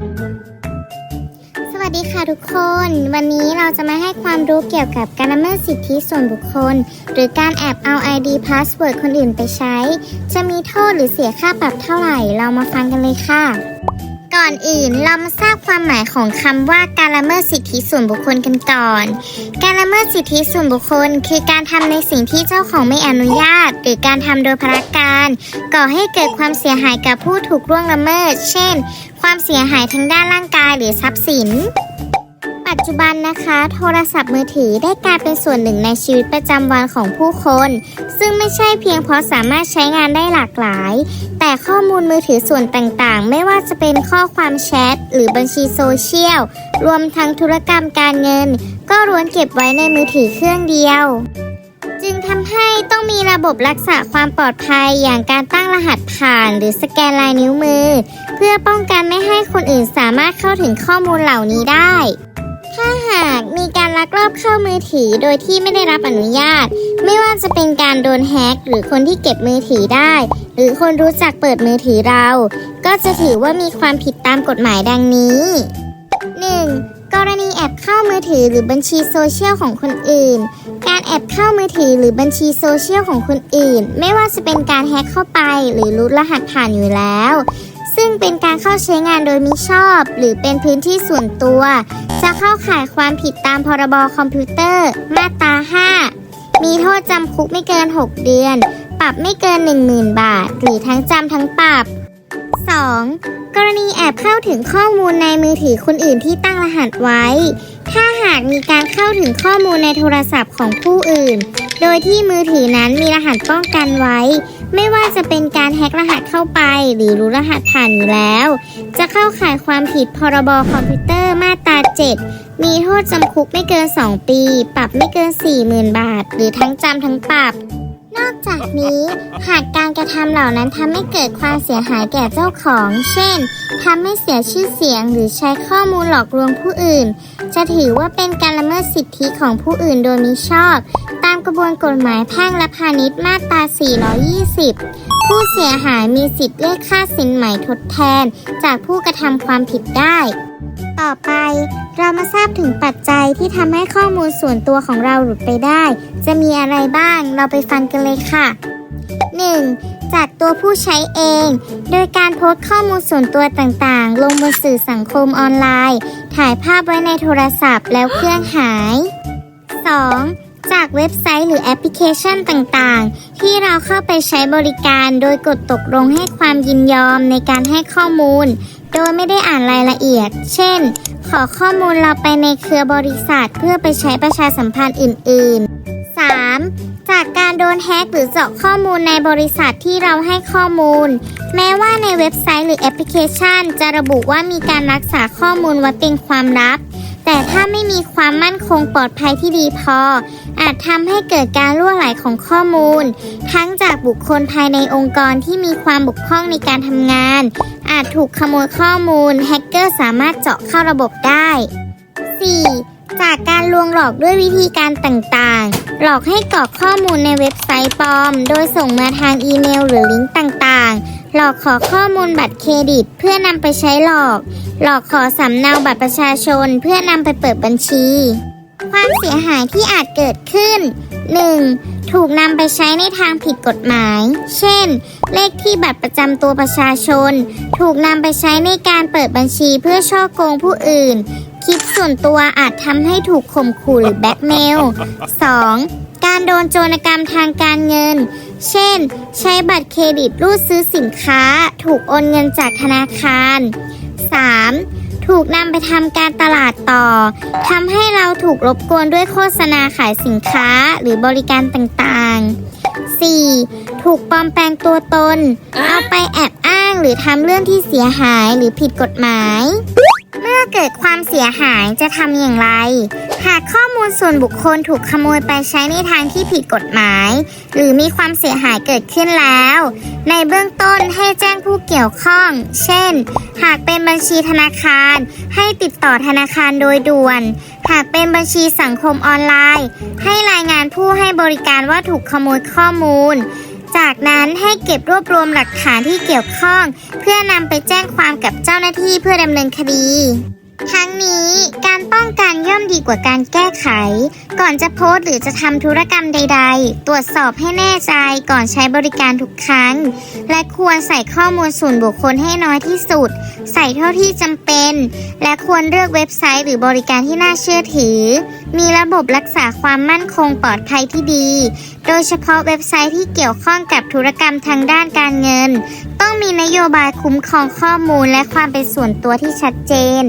สวัสดีค่ะทุกคน วันนี้เราจะมาให้ความรู้เกี่ยวกับการละเมิดสิทธิส่วนบุคคล หรือการแอบเอา ID Password คนอื่นไปใช้ จะมีโทษหรือเสียค่าปรับเท่าไหร่ เรามาฟังกันเลยค่ะก่อนอื่นเรามาทราบความหมายของคำว่าการละเมิดสิทธิส่วนบุคคลกันก่อน การละเมิดสิทธิส่วนบุคคล คือการทำในสิ่งที่เจ้าของไม่อนุญาต หรือการทำโดยพลการ ก่อให้เกิดความเสียหายกับผู้ถูกล่วงละเมิด เช่น ความเสียหายทางด้านร่างกายหรือทรัพย์สิน ปัจจุบันนะคะ โทรศัพท์มือถือได้กลายเป็นส่วนหนึ่งในชีวิตประจำวันของผู้คน ซึ่งไม่ใช่เพียงเพราะสามารถใช้งานได้หลากหลาย แต่ข้อมูลมือถือส่วนต่างๆ ไม่ว่าจะเป็นข้อความแชทหรือบัญชีโซเชียล รวมทั้งธุรกรรมการเงิน ก็ล้วนเก็บไว้ในมือถือเครื่องเดียว จึงทำให้ต้องมีระบบรักษาความปลอดภัยอย่างการตั้งรหัสผ่าน หรือสแกนลายนิ้วมือ เพื่อป้องกันไม่ให้คนอื่นสามารถเข้าถึงข้อมูลเหล่านี้ได้ ถ้าหากมีการลักลอบเข้ามือถือโดยที่ไม่ได้รับอนุญาต ไม่ว่าจะเป็นการโดนแฮกหรือคนที่เก็บมือถือได้ หรือคนรู้จักเปิดมือถือเรา ก็จะถือว่ามีความผิดตามกฎหมายดังนี้ 1. กรณีแอบเข้ามือถือหรือบัญชีโซเชียลของคนอื่น การแอบเข้ามือถือหรือบัญชีโซเชียลของคนอื่น ไม่ว่าจะเป็นการแฮ็กเข้าไป หรือรูดรหัสผ่านอยู่แล้ว ซึ่งเป็นการเข้าใช้งานโดยมิชอบ หรือเป็นพื้นที่ส่วนตัว จะเข้าข่ายความผิดตามพรบคอมพิวเตอร์ มาตรา5 มีโทษจำคุกไม่เกิน 6 เดือน ปรับไม่เกิน 10,000 บาท หรือทั้งจำทั้งปรับ 2. กรณีแอบเข้าถึงข้อมูลในมือถือคนอื่นที่ตั้งรหัสไว้ ถ้า หากมีการเข้าถึงข้อมูลในโทรศัพท์ของผู้อื่น โดยที่มือถือนั้นมีรหัสป้องกันไว้ ไม่ว่าจะเป็นการแฮ็กรหัสเข้าไป หรือรู้รหัสผ่านอยู่แล้ว จะเข้าข่ายความผิดพรบคอมพิวเตอร์มาตรา 7 มีโทษจำคุกไม่เกิน 2 ปี ปรับไม่เกิน 40,000 บาท หรือทั้งจำทั้งปรับ นอกจากนี้ หากการกระทำเหล่านั้นทำให้เกิดความเสียหายแก่เจ้าของ เช่นทำให้เสียชื่อเสียงหรือใช้ข้อมูลหลอกลวงผู้อื่น จะถือว่าเป็นการละเมิดสิทธิของผู้อื่นโดยมิชอบ ตามกระบวนกฎหมายแพ่งและพาณิชย์มาตรา 420 ผู้เสียหายมีสิทธิ์เรียกค่าสินไหมทดแทน จากผู้กระทำความผิดได้ ต่อไป เรามาทราบถึงปัจจัยที่ทำให้ข้อมูลส่วนตัวของเราหลุดไปได้ จะมีอะไรบ้างเราไปฟังกันเลยค่ะ 1. จากตัวผู้ใช้เอง โดยการโพสต์ข้อมูลส่วนตัวต่างๆ ลงบนสื่อสังคมออนไลน์ ถ่ายภาพไว้ในโทรศัพท์แล้วเครื่องหาย 2. จากเว็บไซต์หรือแอปพลิเคชันต่างๆ ที่เราเข้าไปใช้บริการโดยกดตกลงให้ความยินยอมในการให้ข้อมูล ดยไม่ได้อ่านรายละเอียด เช่น ขอข้อมูลเราไปในเครือบริษัทเพื่อไปใช้ประชาสัมพันธ์อื่น ๆ 3. จากการโดนแฮกหรือเจาะข้อมูลในบริษัทที่เราให้ข้อมูล แม้ว่าในเว็บไซต์หรือแอปพลิเคชัน จะระบุว่ามีการรักษาข้อมูลไว้เป็นความลับ แต่ถ้าไม่มีความมั่นคงปลอดภัยที่ดีพอ อาจทำให้เกิดการล่วไหลของข้อมูล ทั้งจากบุคคลภายในองค์กรที่มีความบกพร่องในการทำงาน อาจถูกขโมยข้อมูล แฮกเกอร์สามารถเจาะเข้าระบบได้ 4. จากการลวงหลอกด้วยวิธีการต่างๆ หลอกให้กรอกข้อมูลในเว็บไซต์ปลอม โดยส่งมาทางอีเมลหรือลิงก์ต่างๆ หลอกขอข้อมูลบัตรเครดิตเพื่อนำไปใช้หลอก หลอกขอสำเนาบัตรประชาชนเพื่อนำไปเปิดบัญชี ความเสียหายที่อาจเกิดขึ้น 1. ถูกนำไปใช้ในทางผิดกฎหมาย เช่น เลขที่บัตรประจำตัวประชาชน ถูกนำไปใช้ในการเปิดบัญชีเพื่อช่อโกงผู้อื่น คลิปส่วนตัวอาจทำให้ถูกข่มขู่หรือแบล็กเมล 2. การโดนโจรกรรมทางการเงิน เช่น ใช้บัตรเครดิตรูดซื้อสินค้า ถูกโอนเงินจากธนาคาร 3. ถูกนำไปทำการตลาดต่อทำให้เราถูกรบกวนด้วยโฆษณาขายสินค้าหรือบริการต่างๆ 4. ถูกปลอมแปลงตัวตน เอาไปแอบอ้างหรือทำเรื่องที่เสียหายหรือผิดกฎหมาย เมื่อเกิดความเสียหายจะทำอย่างไร หาก มูลส่วนบุคคลถูกขโมยไปใช้ในทางที่ผิดกฎหมาย หรือมีความเสียหายเกิดขึ้นแล้ว ในเบื้องต้นให้แจ้งผู้เกี่ยวข้อง เช่น หากเป็นบัญชีธนาคาร ให้ติดต่อธนาคารโดยด่วน หากเป็นบัญชีสังคมออนไลน์ ให้รายงานผู้ให้บริการว่าถูกขโมยข้อมูลจากนั้นให้เก็บรวบรวมหลักฐานที่เกี่ยวข้อง เพื่อนำไปแจ้งความกับเจ้าหน้าที่เพื่อดำเนินคดี ทั้งนี้การป้องกันย่อมดีกว่าการแก้ไข ก่อนจะโพสต์หรือจะทำธุรกรรมใด ๆ ตรวจสอบให้แน่ใจก่อนใช้บริการทุกครั้ง และควรใส่ข้อมูลส่วนบุคคลให้น้อยที่สุด ใส่เท่าที่จำเป็น และควรเลือกเว็บไซต์หรือบริการที่น่าเชื่อถือ มีระบบรักษาความมั่นคงปลอดภัยที่ดี โดยเฉพาะเว็บไซต์ที่เกี่ยวข้องกับธุรกรรมทางด้านการเงิน ต้องมีนโยบายคุ้มครองข้อมูลและความเป็นส่วนตัวที่ชัดเจน